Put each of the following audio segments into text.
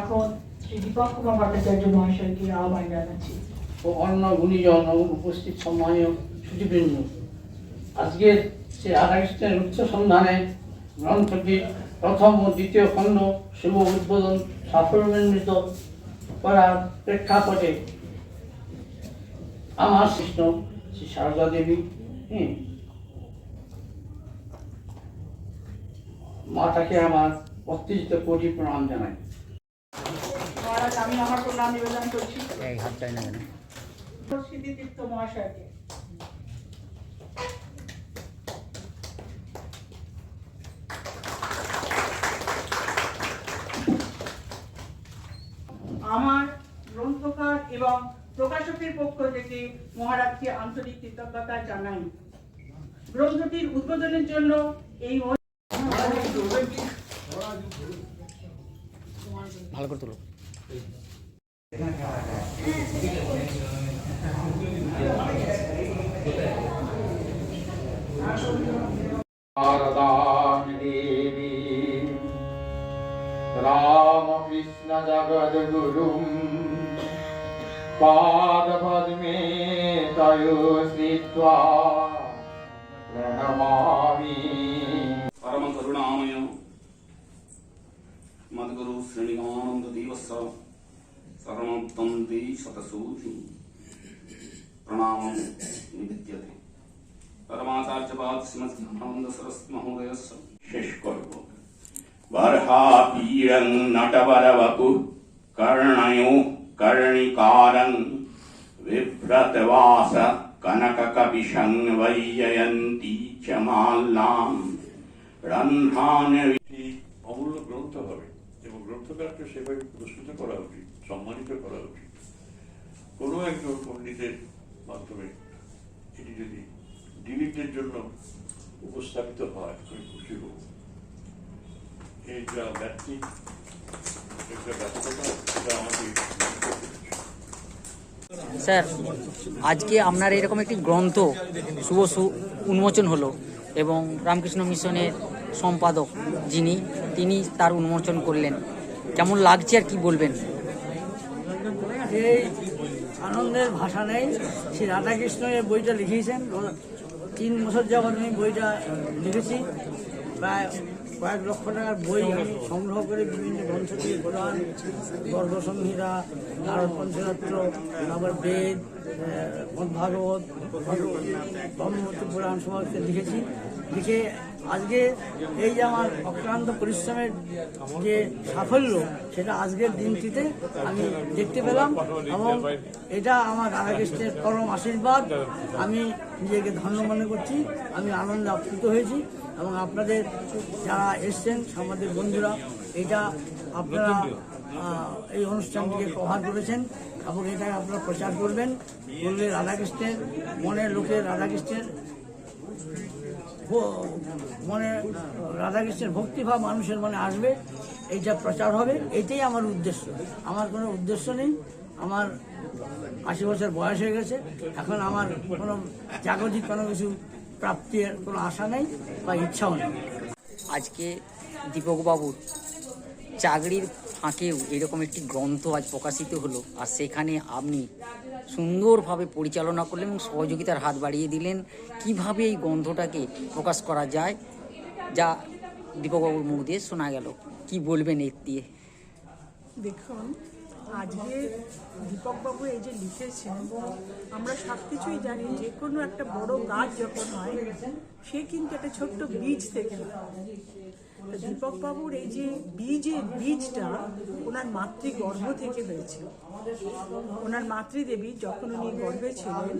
এখন দীপক কুমার ভট্টাচার্য মহাশয়কে আহ্বান জানাচ্ছি। ও অন্য গুণীজন উপস্থিত সম্মানীয় সে উচ্চ সন্ধানে প্রথম ও দ্বিতীয় খণ্ড শুভ উদ্বোধন করার প্রেক্ষাপটে আমার কৃষ্ণ শ্রী সারদা দেবী হ্যাঁ মাতাকে আমার অত্যুচিত কোটি প্রণাম জানাই। মহারাজ আমি আমার প্রণাম নিবেদন করছি। এই হাতটাই নেবে না স্মৃতিতীর্থ মহাশয়কে। আমার গ্রন্থকার এবং প্রকাশকের পক্ষ থেকে মহারাজকে আন্তরিক কৃতজ্ঞতা জানাই। গ্রন্থটির উদ্বোধনের জন্য এই মঞ্চ- ভালো করে তুলো देवी रामकृष्ण जगद्गुरुम् पादपद्मे तयो श्रित्वा प्रणमामि పరమ కరుణామయ మద్గురు శ్రేణిగానంద దేవస్వ సర్వముక్తంతి శతసూతి ప్రణామం নিবেদ্যতে পরমাচার্যপাদ শ্রীমদ্ সরস্বতী মহোদয়স্য শেষ করব বর্হাপীড়ং নটবরবপু কর্ণয়ো কর্ণিকারং বিভ্রতবাস কনককপিশং বৈজয়ন্তী চ মাল্লাম রন্ধ্রান গ্রন্থকারকে সেভাবে পুরস্কৃত করা উচিত, সম্মানিত করা উচিত কোনো একজন পণ্ডিতের মাধ্যমে এটি যদি ডিলিটদের জন্য উপস্থাপিত হয়, আমি খুশি হব এই যা ব্যক্তি একটা ব্যাপকতা সেটা আমাকে। স্যার, আজকে আপনার এরকম একটি গ্রন্থ শুভ উন্মোচন হলো এবং রামকৃষ্ণ মিশনের সম্পাদক যিনি, তিনি তার উন্মোচন করলেন কেমন লাগছে আর কি বলবেন? আনন্দের ভাষা নেই। শ্রী রাধাকৃষ্ণ এই বইটা লিখিয়েছেন। তিন বছর যাবৎ আমি বইটা লিখেছি। প্রায় কয়েক লক্ষ টাকার বই সংগ্রহ করে বিভিন্ন গ্রন্থ থেকে পুরাণ গর্ভসংহিতা নারদ পঞ্চরাত্র তারপর বেদ ভাগবত ব্রহ্মপুত্র পুরাণ সমস্ত লিখেছি। লিখে আজকে এই যে আমার অক্লান্ত পরিশ্রমের যে সাফল্য, সেটা আজকের দিনটিতে আমি দেখতে পেলাম এবং এটা আমার রাধাকৃষ্ণের পরম আশীর্বাদ। আমি নিজেকে ধন্য মনে করছি, আমি আনন্দে আপ্লুত হয়েছি এবং আপনাদের যারা এসছেন আমাদের বন্ধুরা, এটা আপনারা এই অনুষ্ঠানটিকে কভার করেছেন এবং এটাকে আপনারা প্রচার করবেন। বললে রাধাকৃষ্ণের, মনের লোকের রাধাকৃষ্ণের মনে রাধাকৃষ্ণের ভক্তিভাব মানুষের মনে আসবে, এইটা প্রচার হবে, এটাই আমার উদ্দেশ্য। আমার কোনো উদ্দেশ্য নেই, আমার আশি বছর বয়স হয়ে গেছে, এখন আমার কোনো জাগতিক কোনো কিছু প্রাপ্তির কোনো আশা নেই বা ইচ্ছাও নেই। আজকে দীপকবাবুর চাকরির ফাঁকেও এরকম একটি গ্রন্থ আজ প্রকাশিত হলো। আর সেখানে আপনি সুন্দরভাবে পরিচালনা করলেন এবং সহযোগিতার হাত বাড়িয়ে দিলেন। কীভাবে এই গ্রন্থটাকে প্রকাশ করা যায়, যা দীপকবাবুর মুখ দিয়ে শোনা গেল? কি বলবেন এর দিয়ে? দেখুন, আজকে দীপকবাবু এই যে লিখেছেন, আমরা সব কিছুই জানি, যে কোনো একটা বড় গাছ যখন হয়, সে কিন্তু একটা ছোট্ট বীজ থেকে তা দীপকবাবুর এই যে বীজের বীজটা ওনার মাতৃগর্ভ থেকে হয়েছে। ওনার মাতৃদেবী যখন উনি গর্ভে ছিলেন,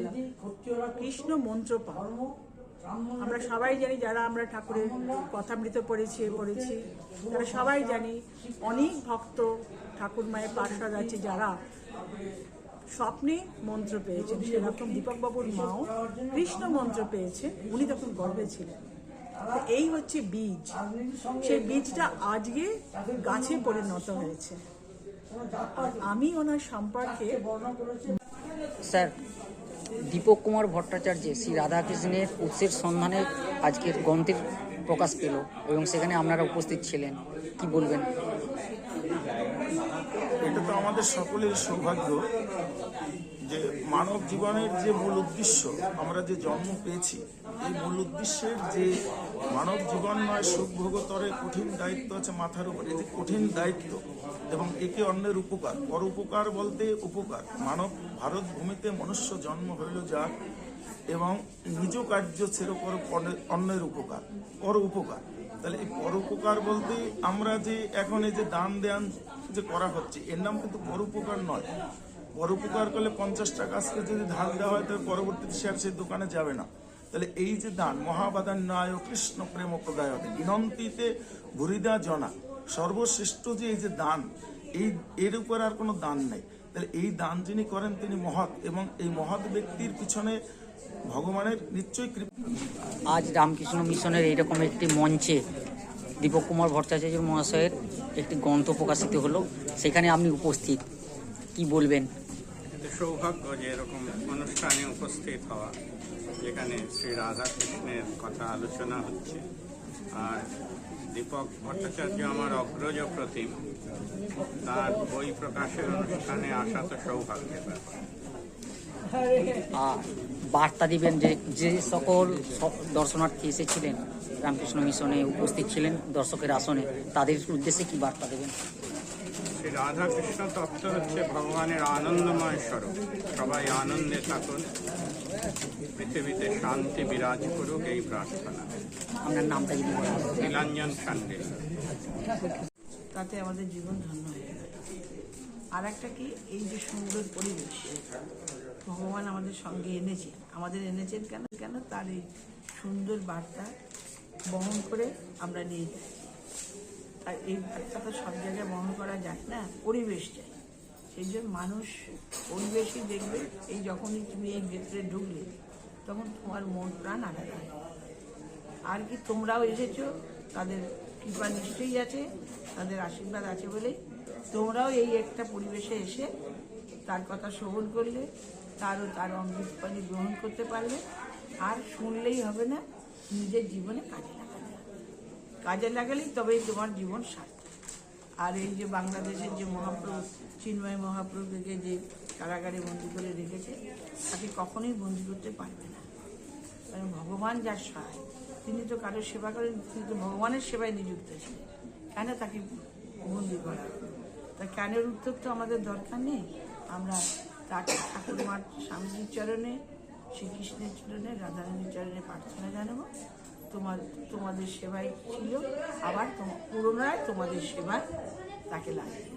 কৃষ্ণ মন্ত্র আমরা সবাই জানি যারা আমরা ঠাকুরের কথামৃত পড়েছি পড়েছি, তারা সবাই জানি অনেক ভক্ত ঠাকুর মায়ের পার্শ্বদ আছে যারা স্বপ্নে মন্ত্র পেয়েছেন। সেরকম দীপকবাবুর মাও কৃষ্ণ মন্ত্র পেয়েছে। উনি তখন গর্বে ছিলেন। এই হচ্ছে বীজ। সেই বীজটা আজকে গাছে পরিণত হয়েছে। আর আমি ওনার সম্পর্কে স্যার, দীপক কুমার ভট্টাচার্য, শ্রী রাধাকৃষ্ণের উৎসের সন্ধানে আজকের গ্রন্থের প্রকাশ পেল এবং সেখানে আপনারা উপস্থিত ছিলেন। কি বলবেন? আমাদের সকলের সৌভাগ্য যে মানব জীবনের যে মূল উদ্দেশ্য আমরা যে জন্ম পেয়েছি, এই মূল উদ্দেশ্যের যে মানব জীবন নয় সুখ ভোগতরে কঠিন দায়িত্ব আছে মাথার উপরে। যে কঠিন দায়িত্ব এবং একে অন্যের উপকার। পর উপকার বলতে উপকার। মানব ভারত ভূমিতে মনুষ্য জন্ম হইল যাক এবং নিজ কার্য ছেড়ে পর অন্যের উপকার, পর উপকার। তাহলে এই পর উপকার বলতে আমরা যে এখন এই যে দান দেন যে করা হচ্ছে, এর নাম কিন্তু পর উপকার নয়। পর উপকার করলে পঞ্চাশ টাকা আজকে যদি ধান দেওয়া হয়, তাহলে পরবর্তীতে সে আর সেই দোকানে যাবে না। তাহলে এই যে দান, মহাবাদান ন্যায় কৃষ্ণ প্রেম প্রদায়তে বিনন্তিতে ভুরিদা জনা, সর্বশ্রেষ্ঠ যে এই যে দান, এই, এর উপর আর কোনো দান নেই। তাহলে এই দান যিনি করেন, তিনি মহৎ এবং এই মহৎ ব্যক্তির পিছনে ভগবানের নিশ্চয়ই কৃপা। আজ রামকৃষ্ণ মিশনের এইরকম একটি মঞ্চে দীপক কুমার ভট্টাচার্য মহাশয়ের একটি গ্রন্থ প্রকাশিত হলো। সেখানে আপনি উপস্থিত। কি বলবেন? সৌভাগ্য যে এরকম অনুষ্ঠানে উপস্থিত হওয়া, যেখানে শ্রী রাধাকৃষ্ণের কথা আলোচনা হচ্ছে, আর দীপক ভট্টাচার্য আমার অগ্রজ প্রতিম, তার বই প্রকাশের অনুষ্ঠানে আসা তো সৌভাগ্যের ব্যাপার। বার্তা দিবেন যে যে সকল দর্শনার্থী এসেছিলেন রামকৃষ্ণ মিশনে উপস্থিত ছিলেন দর্শকের আসনে তাদের উদ্দেশ্যে কি বার্তা দেবেন? রাধাকৃষ্ণ তত্ত্ব হচ্ছে ভগবানের আনন্দময় স্বরূপ। সবাই আনন্দে থাকুন। পৃথিবীতে শান্তি বিরাজ করুক এই প্রার্থনা। আপনার নামটা যদি নীলাঞ্জন সান্ডে। তাতে আমাদের জীবন ধন্য হয়ে যায় আর একটা কি? এই যে সুন্দর পরিবেশ ভগবান আমাদের সঙ্গে এনেছেন। আমাদের এনেছেন কেন? কেন? তার এই সুন্দর বার্তা বহন করে আমরা নিয়ে যাই। আর এই বার্তা তো সব জায়গায় বহন করা যায় না, পরিবেশ চাই সেই জন্য মানুষ পরিবেশই দেখবে, এই যখনই তুমি এই ভেতরে ঢুকলে, তখন তোমার মন প্রাণ আলাদা আর কি তোমরাও এসেছ, তাদের কৃপা নিশ্চয়ই আছে, তাদের আশীর্বাদ আছে বলেই তোমরাও এই একটা পরিবেশে এসে তার কথা শ্রবণ করলে তারও তার অমৃত পানি গ্রহণ করতে পারলে আর শুনলেই হবে না, নিজের জীবনে কাজে লাগাবে কাজে লাগালেই তবেই তোমার জীবন সার্থক। আর এই যে বাংলাদেশের যে মহাপ্রভু, চিন্ময় মহাপ্রভুকে যে কারাগারে বন্দি করে রেখেছে, তাকে কখনোই বন্দি করতে পারবে না। কারণ ভগবান যার সহায়, তিনি তো কারোর সেবা করেন, তিনি তো ভগবানের সেবায় নিযুক্ত ছিলেন। কেন তাকে বন্দি করা? তা কেনের উত্তর তো আমাদের দরকার নেই। আমরা তাকে ঠাকুরমার স্বামীজির চরণে, শ্রীকৃষ্ণের চরণে, রাধারানীর চরণে প্রার্থনা জানাব তোমার, তোমাদের সেবায় ছিল, আবার পুরোনায় তোমাদের সেবায় তাকে লাগিয়ে।